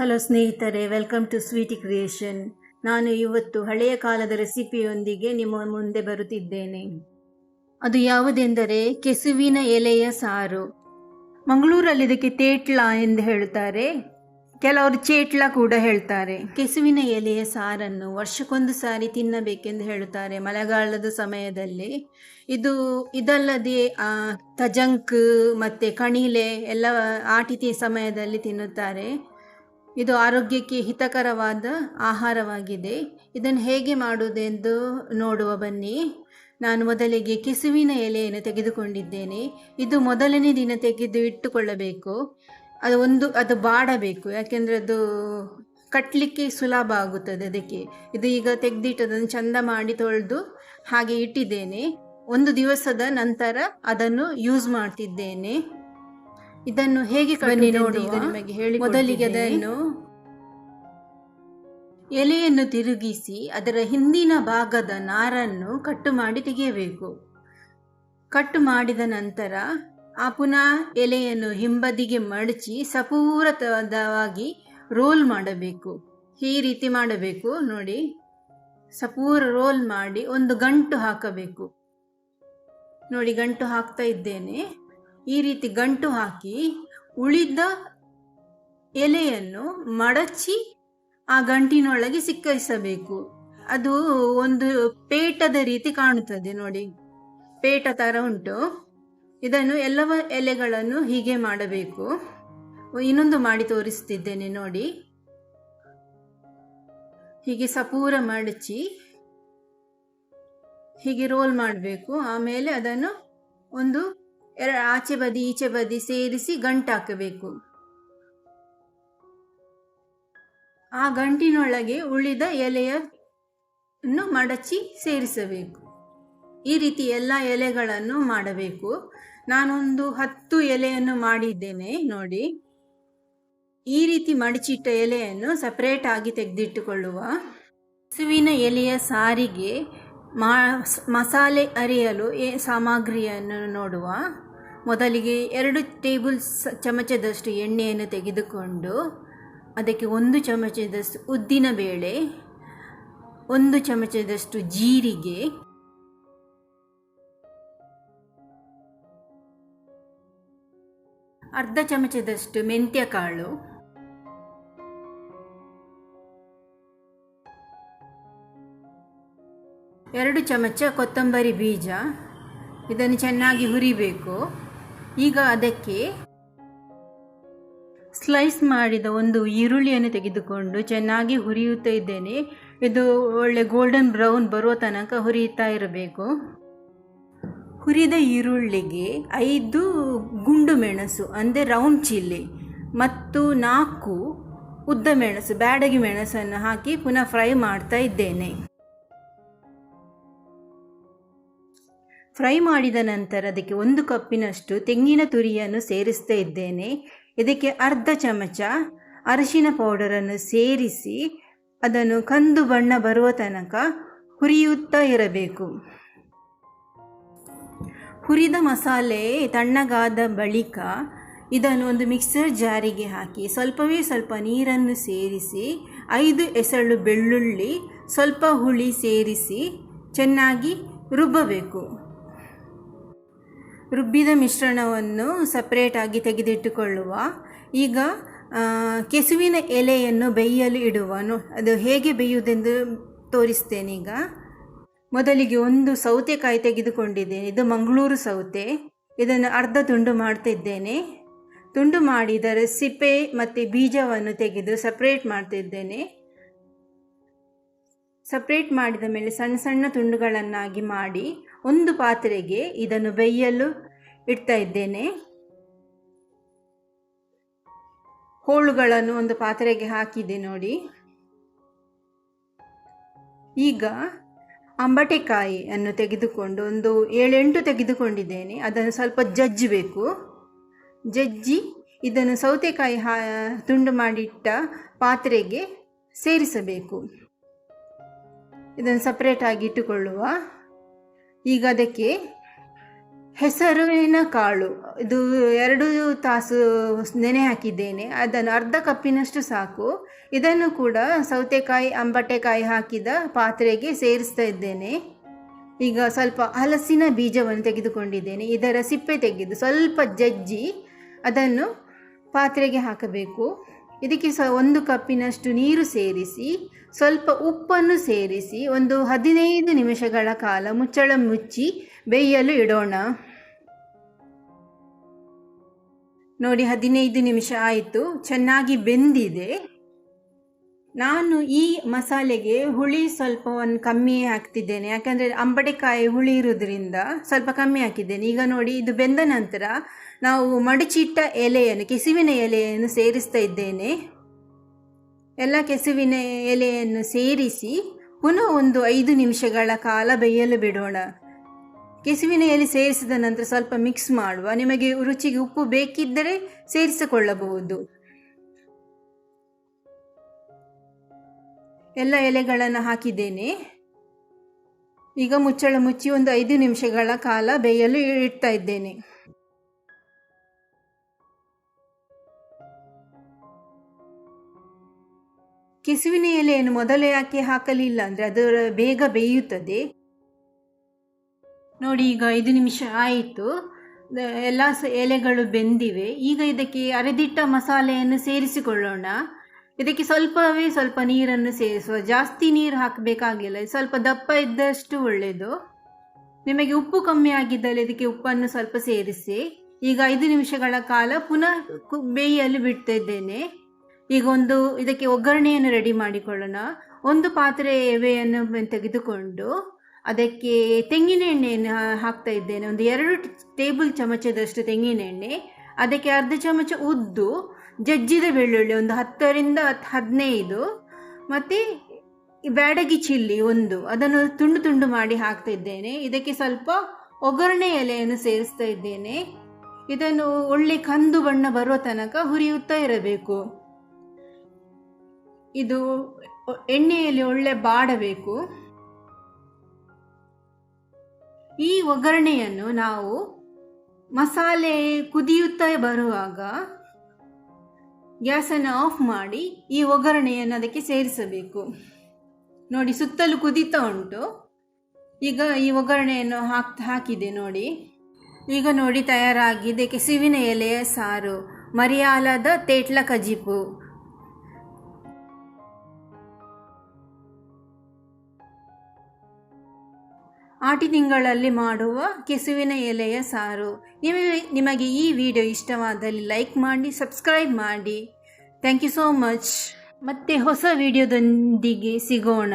Hello ಸ್ನೇಹಿತರೆ welcome to Sweety creation ನಾನು ಇವತ್ತು ಹಳೆಯ ಕಾಲದ ರೆಸಿಪಿಯೊಂದಿಗೆ ನಿಮ್ಮ ಮುಂದೆ ಬರುತ್ತಿದ್ದೇನೆ. ಅದು ಯಾವುದೆಂದರೆ ಕೆಸುವಿನ ಎಲೆಯ ಸಾರು. ಮಂಗಳೂರಲ್ಲಿ ಇದಕ್ಕೆ ತೇಟ್ಲ ಎಂದು ಹೇಳುತ್ತಾರೆ. ಕೆಲವರು ಚೇಟ್ಲ ಕೂಡ ಹೇಳ್ತಾರೆ. ಕೆಸುವಿನ ಎಲೆಯ ಸಾರನ್ನು ವರ್ಷಕ್ಕೊಂದು ಸಾರಿ ತಿನ್ನಬೇಕೆಂದು ಹೇಳುತ್ತಾರೆ ಮಳೆಗಾಲದ ಸಮಯದಲ್ಲಿ. ಇದು ಇದಲ್ಲದೆ ತಜಂಕ್ ಮತ್ತು ಕಣಿಲೆ ಎಲ್ಲ ಆಟಿತಿ ಸಮಯದಲ್ಲಿ ತಿನ್ನುತ್ತಾರೆ. ಇದು ಆರೋಗ್ಯಕ್ಕೆ ಹಿತಕರವಾದ ಆಹಾರವಾಗಿದೆ. ಇದನ್ನು ಹೇಗೆ ಮಾಡುವುದೆಂದು ನೋಡುವ ಬನ್ನಿ. ನಾನು ಮೊದಲಿಗೆ ಕೆಸುವಿನ ಎಲೆಯನ್ನು ತೆಗೆದುಕೊಂಡಿದ್ದೇನೆ. ಇದು ಮೊದಲನೇ ದಿನ ತೆಗೆದು ಇಟ್ಟುಕೊಳ್ಳಬೇಕು ಅದು ಒಂದು, ಅದು ಬಾಡಬೇಕು. ಯಾಕೆಂದರೆ ಅದು ಕಟ್ಟಲಿಕ್ಕೆ ಸುಲಭ ಆಗುತ್ತದೆ ಅದಕ್ಕೆ. ಇದು ಈಗ ತೆಗೆದಿಟ್ಟು ಅದನ್ನು ಚಂದ ಮಾಡಿ ತೊಳೆದು ಹಾಗೆ ಇಟ್ಟಿದ್ದೇನೆ. ಒಂದು ದಿವಸದ ನಂತರ ಅದನ್ನು ಯೂಸ್ ಮಾಡ್ತಿದ್ದೇನೆ. ಇದನ್ನು ಹೇಗೆ ಬನ್ನಿ ನೋಡಿ ನಿಮಗೆ ಹೇಳಿ ಮೊದಲಿಗೆ ಅದನ್ನು ಎಲೆಯನ್ನು ತಿರುಗಿಸಿ ಅದರ ಹಿಂದಿನ ಭಾಗದ ನಾರನ್ನು ಕಟ್ಟು ಮಾಡಿ ತೆಗೆಯಬೇಕು. ಕಟ್ಟು ಮಾಡಿದ ನಂತರ ಆ ಪುನಃ ಎಲೆಯನ್ನು ಹಿಂಬದಿಗೆ ಮಡಚಿ ಸಪೂರತವಾಗಿ ರೋಲ್ ಮಾಡಬೇಕು. ಈ ರೀತಿ ಮಾಡಬೇಕು. ನೋಡಿ ಸಪೂರ ರೋಲ್ ಮಾಡಿ ಒಂದು ಗಂಟು ಹಾಕಬೇಕು. ನೋಡಿ ಗಂಟು ಹಾಕ್ತಾ ಇದ್ದೇನೆ. ಈ ರೀತಿ ಗಂಟು ಹಾಕಿ ಉಳಿದ ಎಲೆಯನ್ನು ಮಡಚಿ ಆ ಗಂಟಿನೊಳಗೆ ಸಿಕ್ಕರಿಸಬೇಕು ಅದು ಒಂದು ಪೇಟದ ರೀತಿ ಕಾಣುತ್ತದೆ ನೋಡಿ. ಪೇಟ ಥರ ಉಂಟು. ಇದನ್ನು ಎಲ್ಲವ ಎಲೆಗಳನ್ನು ಹೀಗೆ ಮಾಡಬೇಕು. ಇನ್ನೊಂದು ಮಾಡಿ ತೋರಿಸ್ತಿದ್ದೇನೆ ನೋಡಿ. ಹೀಗೆ ಸಪೂರ ಮಡಚಿ ಹೀಗೆ ರೋಲ್ ಮಾಡಬೇಕು. ಆಮೇಲೆ ಅದನ್ನು ಒಂದು ಎರ ಆಚೆ ಬದಿ, ಈಚೆ ಬದಿ ಸೇರಿಸಿ ಗಂಟು ಹಾಕಬೇಕು. ಆ ಗಂಟಿನೊಳಗೆ ಉಳಿದ ಎಲೆಯನ್ನು ಮಡಚಿ ಸೇರಿಸಬೇಕು. ಈ ರೀತಿ ಎಲ್ಲ ಎಲೆಗಳನ್ನು ಮಾಡಬೇಕು. ನಾನೊಂದು ಹತ್ತು ಎಲೆಯನ್ನು ಮಾಡಿದ್ದೇನೆ, ನೋಡಿ. ಈ ರೀತಿ ಮಡಚಿಟ್ಟ ಎಲೆಯನ್ನು ಸಪರೇಟ್ ಆಗಿ ತೆಗೆದಿಟ್ಟುಕೊಳ್ಳುವ ಹಸುವಿನ ಎಲೆಯ ಸಾರಿಗೆ ಮಸಾಲೆ ಅರಿಯಲು ಏ ಸಾಮಗ್ರಿಯನ್ನು ನೋಡುವ ಮೊದಲಿಗೆ ಎರಡು ಟೇಬಲ್ ಚಮಚದಷ್ಟು ಎಣ್ಣೆಯನ್ನು ತೆಗೆದುಕೊಂಡು ಅದಕ್ಕೆ ಒಂದು ಚಮಚದಷ್ಟು ಉದ್ದಿನ ಬೇಳೆ, ಒಂದು ಚಮಚದಷ್ಟು ಜೀರಿಗೆ, ಅರ್ಧ ಚಮಚದಷ್ಟು ಮೆಂತ್ಯ ಕಾಳು ಎರಡು ಚಮಚ ಕೊತ್ತಂಬರಿ ಬೀಜ. ಇದನ್ನು ಚೆನ್ನಾಗಿ ಹುರಿಬೇಕು. ಈಗ ಅದಕ್ಕೆ ಸ್ಲೈಸ್ ಮಾಡಿದ ಒಂದು ಈರುಳ್ಳಿಯನ್ನು ತೆಗೆದುಕೊಂಡು ಚೆನ್ನಾಗಿ ಹುರಿಯುತ್ತಾ ಇದ್ದೇನೆ. ಇದು ಒಳ್ಳೆ ಗೋಲ್ಡನ್ ಬ್ರೌನ್ ಬರುವ ತನಕ ಹುರಿಯುತ್ತಾ ಇರಬೇಕು. ಹುರಿದ ಈರುಳ್ಳಿಗೆ ಐದು ಗುಂಡು ಮೆಣಸು, ಅಂದರೆ ರೌಂಡ್ ಚಿಲ್ಲಿ, ಮತ್ತು ನಾಲ್ಕು ಉದ್ದ ಮೆಣಸು, ಬ್ಯಾಡಗಿ ಮೆಣಸನ್ನು ಹಾಕಿ ಪುನಃ ಫ್ರೈ ಮಾಡ್ತಾ ಇದ್ದೇನೆ. ಫ್ರೈ ಮಾಡಿದ ನಂತರ ಅದಕ್ಕೆ ಒಂದು ಕಪ್ಪಿನಷ್ಟು ತೆಂಗಿನ ತುರಿಯನ್ನು ಸೇರಿಸ್ತಾ ಇದ್ದೇನೆ. ಇದಕ್ಕೆ ಅರ್ಧ ಚಮಚ ಅರಿಶಿನ ಪೌಡರನ್ನು ಸೇರಿಸಿ ಅದನ್ನು ಕಂದು ಬಣ್ಣ ಬರುವ ತನಕ ಹುರಿಯುತ್ತಾ ಇರಬೇಕು. ಹುರಿದ ಮಸಾಲೆ ತಣ್ಣಗಾದ ಬಳಿಕ ಇದನ್ನು ಒಂದು ಮಿಕ್ಸರ್ ಜಾರಿಗೆ ಹಾಕಿ ಸ್ವಲ್ಪವೇ ಸ್ವಲ್ಪ ನೀರನ್ನು ಸೇರಿಸಿ ಐದು ಎಸಳು ಬೆಳ್ಳುಳ್ಳಿ ಸ್ವಲ್ಪ ಹುಳಿ ಸೇರಿಸಿ ಚೆನ್ನಾಗಿ ರುಬ್ಬಬೇಕು. ರುಬ್ಬಿದ ಮಿಶ್ರಣವನ್ನು ಸಪ್ರೇಟಾಗಿ ತೆಗೆದಿಟ್ಟುಕೊಳ್ಳುವ. ಈಗ ಕೆಸುವಿನ ಎಲೆಯನ್ನು ಬೇಯಲು ಇಡುವ. ಅದು ಹೇಗೆ ಬೇಯುವುದೆಂದು ತೋರಿಸ್ತೇನೆ ಈಗ. ಮೊದಲಿಗೆ ಒಂದು ಸೌತೆಕಾಯಿ ತೆಗೆದುಕೊಂಡಿದ್ದೇನೆ. ಇದು ಮಂಗಳೂರು ಸೌತೆ. ಇದನ್ನು ಅರ್ಧ ತುಂಡು ಮಾಡ್ತಿದ್ದೇನೆ ತುಂಡು ಮಾಡಿದರ ಸಿಪ್ಪೆ ಮತ್ತು ಬೀಜವನ್ನು ತೆಗೆದು ಸಪ್ರೇಟ್ ಮಾಡ್ತಿದ್ದೇನೆ ಸಪ್ರೇಟ್ ಮಾಡಿದ ಮೇಲೆ ಸಣ್ಣ ಸಣ್ಣ ತುಂಡುಗಳನ್ನಾಗಿ ಮಾಡಿ ಒಂದು ಪಾತ್ರೆಗೆ ಇದನ್ನು ಬೆಯ್ಯಲು ಇಡ್ತಾ ಇದ್ದೇನೆ. ಹೋಳುಗಳನ್ನು ಒಂದು ಪಾತ್ರೆಗೆ ಹಾಕಿದೆ ನೋಡಿ. ಈಗ ಅಂಬಟೆಕಾಯಿಯನ್ನು ತೆಗೆದುಕೊಂಡು ಒಂದು ಏಳೆಂಟು ತೆಗೆದುಕೊಂಡಿದ್ದೇನೆ. ಅದನ್ನು ಸ್ವಲ್ಪ ಜಜ್ಜಬೇಕು. ಜಜ್ಜಿ ಇದನ್ನು ಸೌತೆಕಾಯಿ ಹಾ, ತುಂಡು ಮಾಡಿಟ್ಟ ಪಾತ್ರೆಗೆ ಸೇರಿಸಬೇಕು. ಇದನ್ನು ಸಪ್ರೇಟಾಗಿ ಇಟ್ಟುಕೊಳ್ಳುವ ಈಗ ಅದಕ್ಕೆ ಹೆಸರುವಿನ ಕಾಳು. ಇದು ಎರಡು ತಾಸು ನೆನೆ ಹಾಕಿದ್ದೇನೆ. ಅದನ್ನು ಅರ್ಧ ಕಪ್ಪಿನಷ್ಟು ಸಾಕು. ಇದನ್ನು ಕೂಡ ಸೌತೆಕಾಯಿ, ಅಂಬಟೆಕಾಯಿ ಹಾಕಿದ ಪಾತ್ರೆಗೆ ಸೇರಿಸ್ತಾ ಇದ್ದೇನೆ. ಈಗ ಸ್ವಲ್ಪ ಹಲಸಿನ ಬೀಜವನ್ನು ತೆಗೆದುಕೊಂಡಿದ್ದೇನೆ. ಇದರ ಸಿಪ್ಪೆ ತೆಗೆದು ಸ್ವಲ್ಪ ಜಜ್ಜಿ ಅದನ್ನು ಪಾತ್ರೆಗೆ ಹಾಕಬೇಕು. ಇದಕ್ಕೆ ಸಹ ಒಂದು ಕಪ್ಪಿನಷ್ಟು ನೀರು ಸೇರಿಸಿ, ಸ್ವಲ್ಪ ಉಪ್ಪನ್ನು ಸೇರಿಸಿ, ಒಂದು ಹದಿನೈದು ನಿಮಿಷಗಳ ಕಾಲ ಮುಚ್ಚಳ ಮುಚ್ಚಿ ಬೇಯಲು ಇಡೋಣ. ನೋಡಿ, ಹದಿನೈದು ನಿಮಿಷ ಆಯಿತು, ಚೆನ್ನಾಗಿ ಬೆಂದಿದೆ. ನಾನು ಈ ಮಸಾಲೆಗೆ ಹುಳಿ ಸ್ವಲ್ಪ ಒಂದು ಕಮ್ಮಿ ಹಾಕ್ತಿದ್ದೇನೆ. ಯಾಕಂದರೆ ಅಂಬಡೆಕಾಯಿ ಹುಳಿ ಇರೋದ್ರಿಂದ ಸ್ವಲ್ಪ ಕಮ್ಮಿ ಹಾಕಿದ್ದೇನೆ. ಈಗ ನೋಡಿ, ಇದು ಬೆಂದ ನಂತರ ನಾವು ಮಡಚಿಟ್ಟ ಎಲೆಯನ್ನು, ಕೆಸುವಿನ ಎಲೆಯನ್ನು ಸೇರಿಸ್ತಾ ಇದ್ದೇನೆ. ಎಲ್ಲ ಕೆಸುವಿನ ಎಲೆಯನ್ನು ಸೇರಿಸಿ ಪುನಃ ಒಂದು ಐದು ನಿಮಿಷಗಳ ಕಾಲ ಬೇಯಲು ಬಿಡೋಣ. ಕೆಸುವಿನ ಎಲೆ ಸೇರಿಸಿದ ನಂತರ ಸ್ವಲ್ಪ ಮಿಕ್ಸ್ ಮಾಡುವ. ನಿಮಗೆ ರುಚಿಗೆ ಉಪ್ಪು ಬೇಕಿದ್ದರೆ ಸೇರಿಸಿಕೊಳ್ಳಬಹುದು. ಎಲ್ಲ ಎಲೆಗಳನ್ನು ಹಾಕಿದ್ದೇನೆ. ಈಗ ಮುಚ್ಚಳ ಮುಚ್ಚಿ ಒಂದು ಐದು ನಿಮಿಷಗಳ ಕಾಲ ಬೇಯಲು ಇಡ್ತಾ ಇದ್ದೇನೆ. ಕೆಸುವಿನ ಎಲೆಯನ್ನು ಮೊದಲೇ ಯಾಕೆ ಹಾಕಲಿಲ್ಲ ಅಂದರೆ ಅದು ಬೇಗ ಬೇಯುತ್ತದೆ. ನೋಡಿ ಈಗ ಐದು ನಿಮಿಷ ಆಯಿತು. ಎಲ್ಲ ಎಲೆಗಳು ಬೆಂದಿವೆ. ಈಗ ಇದಕ್ಕೆ ಅರೆದಿಟ್ಟ ಮಸಾಲೆಯನ್ನು ಸೇರಿಸಿಕೊಳ್ಳೋಣ. ಇದಕ್ಕೆ ಸ್ವಲ್ಪವೇ ಸ್ವಲ್ಪ ನೀರನ್ನು ಸೇರಿಸುವ. ಜಾಸ್ತಿ ನೀರು ಹಾಕಬೇಕಾಗಿಲ್ಲ. ಸ್ವಲ್ಪ ದಪ್ಪ ಇದ್ದಷ್ಟು ಒಳ್ಳೆಯದು ನಿಮಗೆ ಉಪ್ಪು ಕಮ್ಮಿ ಆಗಿದ್ದಲ್ಲಿ ಇದಕ್ಕೆ ಉಪ್ಪನ್ನು ಸ್ವಲ್ಪ ಸೇರಿಸಿ. ಈಗ ಐದು ನಿಮಿಷಗಳ ಕಾಲ ಪುನಃ ಕು- ಬೇಯಲು ಬಿಡ್ತಾ ಇದ್ದೇನೆ ಈಗ ಒಂದು ಇದಕ್ಕೆ ಒಗ್ಗರಣೆಯನ್ನು ರೆಡಿ ಮಾಡಿಕೊಳ್ಳೋಣ. ಒಂದು ಪಾತ್ರೆ ಎವೆಯನ್ನು ತೆಗೆದುಕೊಂಡು ಅದಕ್ಕೆ ತೆಂಗಿನ ಎಣ್ಣೆಯನ್ನು ಹಾಕ್ತಾ ಇದ್ದೇನೆ. ಒಂದು ಎರಡು ಟೇಬಲ್ ಚಮಚದಷ್ಟು ತೆಂಗಿನ ಎಣ್ಣೆ, ಅದಕ್ಕೆ ಅರ್ಧ ಚಮಚ ಉದ್ದು ಜಜ್ಜಿದ ಬೆಳ್ಳುಳ್ಳಿ, ಒಂದು ಹತ್ತರಿಂದ ಹತ್ತು ಹದಿನೈದು. ಮತ್ತು ಬ್ಯಾಡಗಿ ಚಿಲ್ಲಿ ಒಂದು, ಅದನ್ನು ತುಂಡು ತುಂಡು ಮಾಡಿ ಹಾಕ್ತಾ ಇದ್ದೇನೆ. ಇದಕ್ಕೆ ಸ್ವಲ್ಪ ಒಗ್ಗರಣೆ ಎಲೆಯನ್ನು ಸೇರಿಸ್ತಾ ಇದ್ದೇನೆ. ಇದನ್ನು ಒಳ್ಳೆ ಕಂದು ಬಣ್ಣ ಬರುವ ತನಕ ಹುರಿಯುತ್ತಾ ಇರಬೇಕು. ಇದು ಎಣ್ಣೆಯಲ್ಲಿ ಒಳ್ಳೆ ಬಾಡಬೇಕು. ಈ ಒಗ್ಗರಣೆಯನ್ನು ನಾವು ಮಸಾಲೆ ಕುದಿಯುತ್ತಾ ಬರುವಾಗ ಗ್ಯಾಸನ್ನು ಆಫ್ ಮಾಡಿ ಈ ಒಗ್ಗರಣೆಯನ್ನು ಅದಕ್ಕೆ ಸೇರಿಸಬೇಕು. ನೋಡಿ, ಸುತ್ತಲೂ ಕುದಿತಾ ಉಂಟು. ಈಗ ಈ ಒಗ್ಗರಣೆಯನ್ನು ಹಾಕ್, ಹಾಕಿದೆ ನೋಡಿ. ಈಗ ನೋಡಿ ತಯಾರಾಗಿದೆ ಕೆಸುವಿನ ಎಲೆಯ ಸಾರು, ಮರಿಯಾಲದ ತೇಟ್ಲ ಕಜಿಪು ಆಟಿ ತಿಂಗಳಲ್ಲಿ ಮಾಡುವ ಕೆಸುವಿನ ಎಲೆಯ ಸಾರು. ನಿಮಗೆ ನಿಮಗೆ ಈ ವಿಡಿಯೋ ಇಷ್ಟವಾದಲ್ಲಿ ಲೈಕ್ ಮಾಡಿ, ಸಬ್ಸ್ಕ್ರೈಬ್ ಮಾಡಿ. Thank you so much. ಮತ್ತೆ ಹೊಸ ವಿಡಿಯೋದೊಂದಿಗೆ ಸಿಗೋಣ.